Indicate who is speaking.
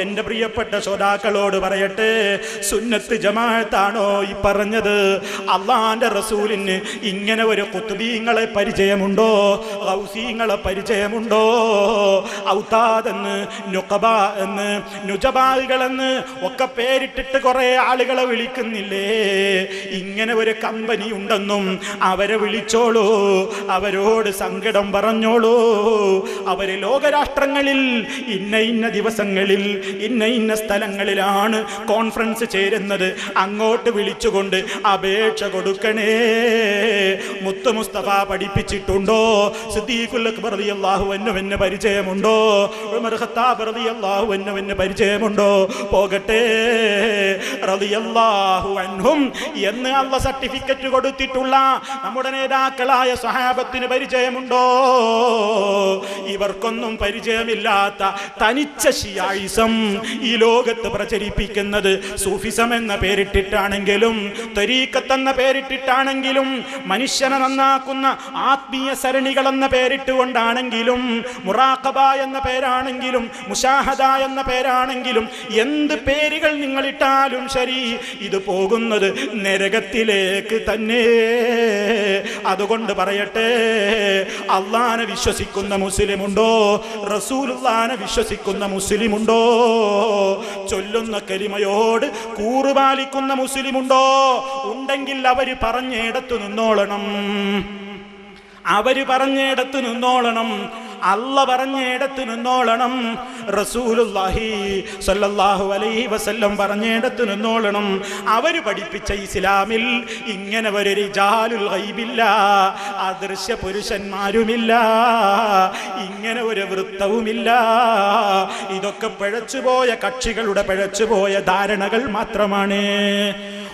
Speaker 1: എന്റെ പ്രിയപ്പെട്ട ശ്രോതാക്കളോട് പറയട്ടെ സുന്നത്ത് ജമാഅത്താണോ ഈ പറഞ്ഞത്? അള്ളാന്റെ റസൂലിന് ഇങ്ങനെ ഒരു കുത്തുബീങ്ങളെ പരിചയമുണ്ടോ? ഔസീങ്ങളെ പരിചയമുണ്ടോ? ഔത്താദെന്ന് നുക്കബ എന്ന് നുജബാലുകളെന്ന് ഒക്കെ പേരിട്ടിട്ട് കുറെ ആളുകളെ വിളിക്കുന്നില്ലേ? ഇങ്ങനെ ഒരു കമ്പനി ഉണ്ടെന്നും അവരെ വിളിച്ചോളൂ അവരോട് സങ്കടം പറഞ്ഞോളൂ. അവർ ലോകരാഷ്ട്രങ്ങളിൽ ഇന്ന ഇന്ന ദിവസങ്ങളിൽ ഇന്ന ഇന്ന സ്ഥലങ്ങളിലാണ് കോൺഫറൻസ് ചേരുന്നത്. അങ്ങോട്ട് വിളിച്ചുകൊണ്ട് അപേക്ഷ കൊടുക്കണേ. മുത്തു മുസ്തഫ പഠിപ്പിച്ചിട്ടുണ്ടോ? സിദ്ദീഖുൽ അക്ബർ റളിയല്ലാഹു അൻഹുവിന് പരിചയമുണ്ടോ? ഉമർ ഖത്താബ് റളിയല്ലാഹു അൻഹുവിന് പരിചയമുണ്ടോ? പോകട്ടെ. റളിയല്ലാഹു അൻഹും എന്ന് അള്ള സർട്ടിഫിക്കറ്റ് കൊടുത്തിട്ടുള്ള നമ്മുടെ നേതാക്കളായ സഹാബത്തിന് പരിചയമുണ്ടോ? ഇവർക്കൊന്നും പരിചയമില്ലാത്ത തനിച്ച ഷിയായിസം ഈ ലോകത്ത് പ്രചരിപ്പിക്കുന്നത് സൂഫിസം എന്ന പേരിട്ടിട്ടാണെങ്കിലും ത്വരീക്കത്ത് എന്ന പേരിട്ടിട്ടാണെങ്കിലും മനുഷ്യനെ നന്നാക്കുന്ന ആത്മീയ സരണികൾ എന്ന പേരിട്ടുകൊണ്ടാണെങ്കിലും മുറാഖബ എന്ന പേരാണെങ്കിലും മുഷാഹദ എന്ന പേരാണെങ്കിലും എന്ത് പേരുകൾ നിങ്ങളിട്ടാലും ശരി ഇത് പോകുന്നത് നരകത്തിലേക്ക് തന്നെ. അതുകൊണ്ട് പറയട്ടെ അള്ളാനെ വിശ്വസിക്കുന്ന മുസ്ലിമുണ്ടോ? റസൂലുള്ളാനെ വിശ്വസിക്കുന്ന മുസ്ലിമുണ്ടോ? ചൊല്ലുന്ന കരിമയോട് കൂറുപാലിക്കുന്ന മുസ്ലിമുണ്ടോ? ഉണ്ടെങ്കിൽ അവർ പറഞ്ഞയിടത്തു നിന്നോളണം. അവർ പറഞ്ഞയിടത്തു നിന്നോളണം. അല്ല പറഞ്ഞിടത്ത് നിന്നോളണം. റസൂലുല്ലാഹി സല്ലല്ലാഹു അലൈഹി വസല്ലം പറഞ്ഞിടത്ത് നിന്നോളണം. അവർ പഠിപ്പിച്ച ഇസ്ലാമിൽ ഇങ്ങനെ ഒരു റിജാലുൽ ഗൈബില്ല അദൃശ്യ പുരുഷന്മാരുമില്ല ഇങ്ങനെ ഒരു വൃത്തവുമില്ല. ഇതൊക്കെ പിഴച്ചുപോയ കക്ഷികളുടെ പിഴച്ചുപോയ ധാരണകൾ മാത്രമാണ്.